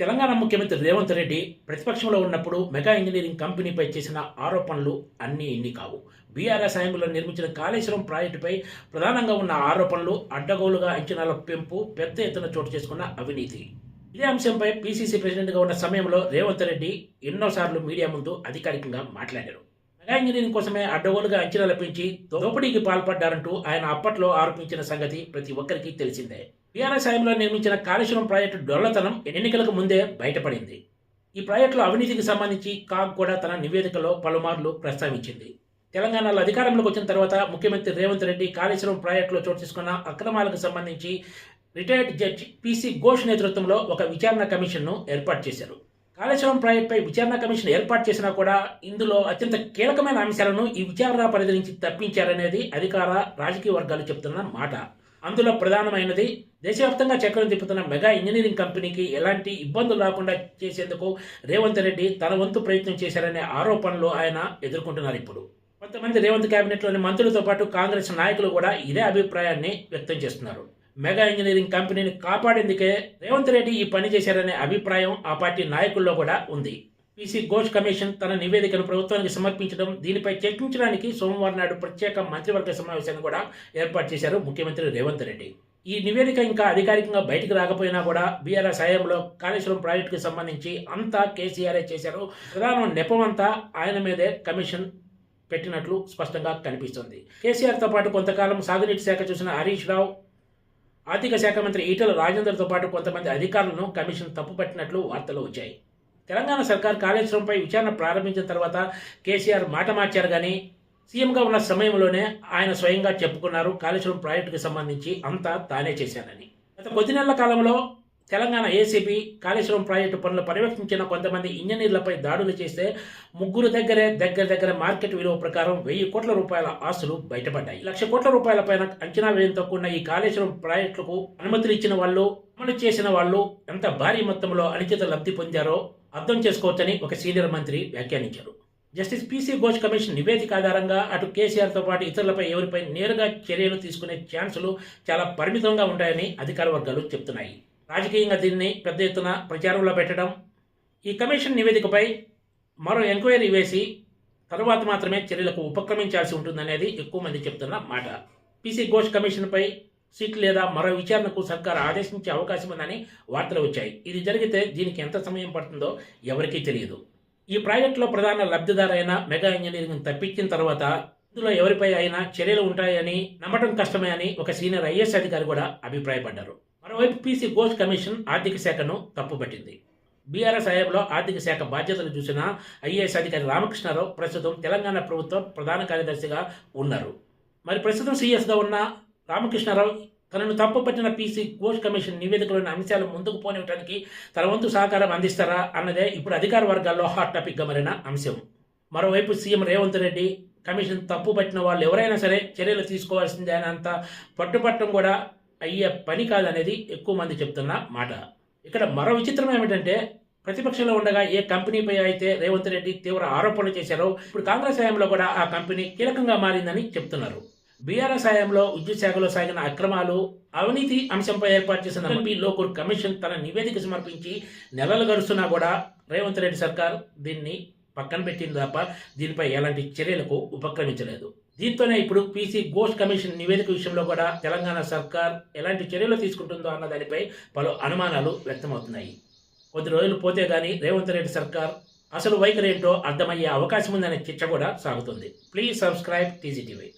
తెలంగాణ ముఖ్యమంత్రి రేవంత్ రెడ్డి ప్రతిపక్షంలో ఉన్నప్పుడు మెగా ఇంజనీరింగ్ కంపెనీపై చేసిన ఆరోపణలు అన్నీ ఇన్ని కావు. బీఆర్ఎస్ హయాంలో నిర్మించిన కాళేశ్వరం ప్రాజెక్టుపై ప్రధానంగా ఉన్న ఆరోపణలు అడ్డగోలుగా అంచనాల పెంపు పెద్ద ఎత్తున చోటు చేసుకున్న అవినీతి. ఇదే అంశంపై పీసీసీ ప్రెసిడెంట్గా ఉన్న సమయంలో రేవంత్ రెడ్డి ఎన్నోసార్లు మీడియా ముందు అధికారికంగా మాట్లాడారు. మెగా ఇంజనీరింగ్ కోసమే అడ్డగోలుగా అంచనాలు పెంచి దోపిడీకి పాల్పడ్డారంటూ ఆయన అప్పట్లో ఆరోపించిన సంగతి ప్రతి ఒక్కరికి తెలిసిందే. టీఆర్ఎస్ హయాంలో నిర్మించిన కాళేశ్వరం ప్రాజెక్టు డొల్లతనం ఎన్నికలకు ముందే బయటపడింది. ఈ ప్రాజెక్టులో అవినీతికి సంబంధించి కాగ్ కూడా తన నివేదికలో పలుమార్లు ప్రస్తావించింది. తెలంగాణలో అధికారంలోకి వచ్చిన తర్వాత ముఖ్యమంత్రి రేవంత్ రెడ్డి కాళేశ్వరం ప్రాజెక్టులో చోటు చేసుకున్న అక్రమాలకు సంబంధించి రిటైర్డ్ జడ్జి పిసి ఘోష్ నేతృత్వంలో ఒక విచారణ కమిషన్ను ఏర్పాటు చేశారు. కాళేశ్వరం ప్రాజెక్టుపై విచారణ కమిషన్ ఏర్పాటు చేసినా కూడా ఇందులో అత్యంత కీలకమైన అంశాలను ఈ విచారణ పరిధి నుంచి తప్పించారనేది అధికార రాజకీయ వర్గాలు చెబుతున్న మాట. అందులో ప్రధానమైనది దేశవ్యాప్తంగా చక్రం తిప్పుతున్న మెగా ఇంజనీరింగ్ కంపెనీకి ఎలాంటి ఇబ్బందులు రాకుండా చేసేందుకు రేవంత్ రెడ్డి తన వంతు ప్రయత్నం చేశారనే ఆరోపణలు ఆయన ఎదుర్కొంటున్నారు ఇప్పుడు. కొంతమంది రేవంత్ క్యాబినెట్లోని మంత్రులతో పాటు కాంగ్రెస్ నాయకులు కూడా ఇదే అభిప్రాయాన్ని వ్యక్తం చేస్తున్నారు. మెగా ఇంజనీరింగ్ కంపెనీని కాపాడేందుకే రేవంత్ రెడ్డి ఈ పని చేశారనే అభిప్రాయం ఆ పార్టీ నాయకుల్లో కూడా ఉంది. పీసీ ఘోష్ కమిషన్ తన నివేదికను ప్రభుత్వానికి సమర్పించడం దీనిపై చర్చించడానికి సోమవారం నాడు ప్రత్యేక మంత్రివర్గ సమావేశాన్ని కూడా ఏర్పాటు చేశారు ముఖ్యమంత్రి రేవంత్ రెడ్డి. ఈ నివేదిక ఇంకా అధికారికంగా బయటకు రాకపోయినా కూడా బీఆర్ఎస్ హయాంలో కాళేశ్వరం ప్రాజెక్టుకు సంబంధించి అంతా కేసీఆర్ఏ చేశారు. ప్రధాన నెపమంతా ఆయన మీదే కమిషన్ పెట్టినట్లు స్పష్టంగా కనిపిస్తుంది. కేసీఆర్తో పాటు కొంతకాలం సాగునీటి శాఖ చూసిన హరీష్ రావు ఆర్థిక శాఖ మంత్రి ఈటల రాజేందర్తో పాటు కొంతమంది అధికారులను కమిషన్ తప్పుపట్టినట్లు వార్తలు వచ్చాయి. తెలంగాణ సర్కార్ కాళేశ్వరంపై విచారణ ప్రారంభించిన తర్వాత కేసీఆర్ మాట మార్చారు కానీ సీఎంగా ఉన్న సమయంలోనే ఆయన స్వయంగా చెప్పుకున్నారు కాళేశ్వరం ప్రాజెక్టుకు సంబంధించి అంతా తానే చేశానని. గత కొద్ది నెలల కాలంలో తెలంగాణ ఏసీబీ కాళేశ్వరం ప్రాజెక్టు పనులు పర్యవేక్షించిన కొంతమంది ఇంజనీర్లపై దాడులు చేస్తే ముగ్గురు దగ్గరే దగ్గర దగ్గర మార్కెట్ విలువ ప్రకారం వెయ్యి కోట్ల రూపాయల ఆస్తులు బయటపడ్డాయి. లక్ష కోట్ల రూపాయల పైన అంచనా వ్యయంతో కూడిన ఈ కాళేశ్వరం ప్రాజెక్టులకు అనుమతులు ఇచ్చిన వాళ్ళు అమలు చేసిన వాళ్ళు ఎంత భారీ మొత్తంలో అనిచిత లబ్ధి పొందారో అర్థం చేసుకోవచ్చని ఒక సీనియర్ మంత్రి వ్యాఖ్యానించారు. జస్టిస్ పీసీ ఘోష్ కమిషన్ నివేదిక ఆధారంగా అటు కేసీఆర్తో పాటు ఇతరులపై ఎవరిపై నేరుగా చర్యలు తీసుకునే ఛాన్సులు చాలా పరిమితంగా ఉంటాయని అధికార వర్గాలు చెప్తున్నాయి. రాజకీయంగా దీన్ని పెద్ద ఎత్తున ప్రచారంలో పెట్టడం ఈ కమిషన్ నివేదికపై మరో ఎంక్వైరీ వేసి తరువాత మాత్రమే చర్యలకు ఉపక్రమించాల్సి ఉంటుందనేది ఎక్కువ మంది చెప్తున్న మాట. పీసీ ఘోష్ కమిషన్పై సిట్ లేదా మరో విచారణకు సర్కార్ ఆదేశించే అవకాశం ఉందని వార్తలు వచ్చాయి. ఇది జరిగితే దీనికి ఎంత సమయం పడుతుందో ఎవరికీ తెలియదు. ఈ ప్రాజెక్టులో ప్రధాన లబ్ధిదారైన మెగా ఇంజనీరింగ్ తప్పించిన తర్వాత ఇందులో ఎవరిపై అయినా చర్యలు ఉంటాయని నమ్మటం కష్టమే అని ఒక సీనియర్ ఐఏఎస్ అధికారి కూడా అభిప్రాయపడ్డారు. మరోవైపు పీసీ ఘోష్ కమిషన్ ఆర్థిక శాఖను తప్పుపట్టింది. బీఆర్ఎస్ హయాంలో ఆర్థిక శాఖ బాధ్యతలు చూసిన ఐఏఎస్ అధికారి రామకృష్ణారావు ప్రస్తుతం తెలంగాణ ప్రభుత్వం ప్రధాన కార్యదర్శిగా ఉన్నారు. మరి ప్రస్తుతం సీఎస్గా ఉన్న రామకృష్ణారావు తనను తప్పుపట్టిన పీసీ ఘోష్ కమిషన్ నివేదికలోని అంశాలు ముందుకు పోనివ్వడానికి తన వంతు సహకారం అందిస్తారా అన్నదే ఇప్పుడు అధికార వర్గాల్లో హాట్ టాపిక్గా మారిన అంశం. మరోవైపు సీఎం రేవంత్ రెడ్డి కమిషన్ తప్పు పట్టిన వాళ్ళు ఎవరైనా సరే చర్యలు తీసుకోవాల్సిందే అనేంత పట్టుపట్టం కూడా అయ్యే పని కాదనేది ఎక్కువ మంది చెప్తున్న మాట. ఇక్కడ మరో విచిత్రం ఏమిటంటే ప్రతిపక్షంలో ఉండగా ఏ కంపెనీపై అయితే రేవంత్ రెడ్డి తీవ్ర ఆరోపణలు చేశారో ఇప్పుడు కాంగ్రెస్ హయాంలో కూడా ఆ కంపెనీ కీలకంగా మారిందని చెప్తున్నారు. బీఆర్ఎస్ హయాంలో విద్యుత్ శాఖలో సాగిన అక్రమాలు అవినీతి అంశంపై ఏర్పాటు చేసిన ఎంపీ లోకూర్ కమిషన్ తన నివేదిక సమర్పించి నెలలు గడుస్తున్నా కూడా రేవంత్ రెడ్డి సర్కార్ దీన్ని పక్కన పెట్టింది తప్ప దీనిపై ఎలాంటి చర్యలకు ఉపక్రమించలేదు. దీంతోనే ఇప్పుడు పీసీ ఘోష్ కమిషన్ నివేదిక విషయంలో కూడా తెలంగాణ సర్కార్ ఎలాంటి చర్యలు తీసుకుంటుందో అన్న దానిపై పలు అనుమానాలు వ్యక్తమవుతున్నాయి. కొద్ది రోజులు పోతే గానీ రేవంత్ రెడ్డి సర్కార్ అసలు వైఖరి ఏంటో అర్థమయ్యే అవకాశం ఉందనే చర్చ కూడా సాగుతుంది. Please subscribe TGTV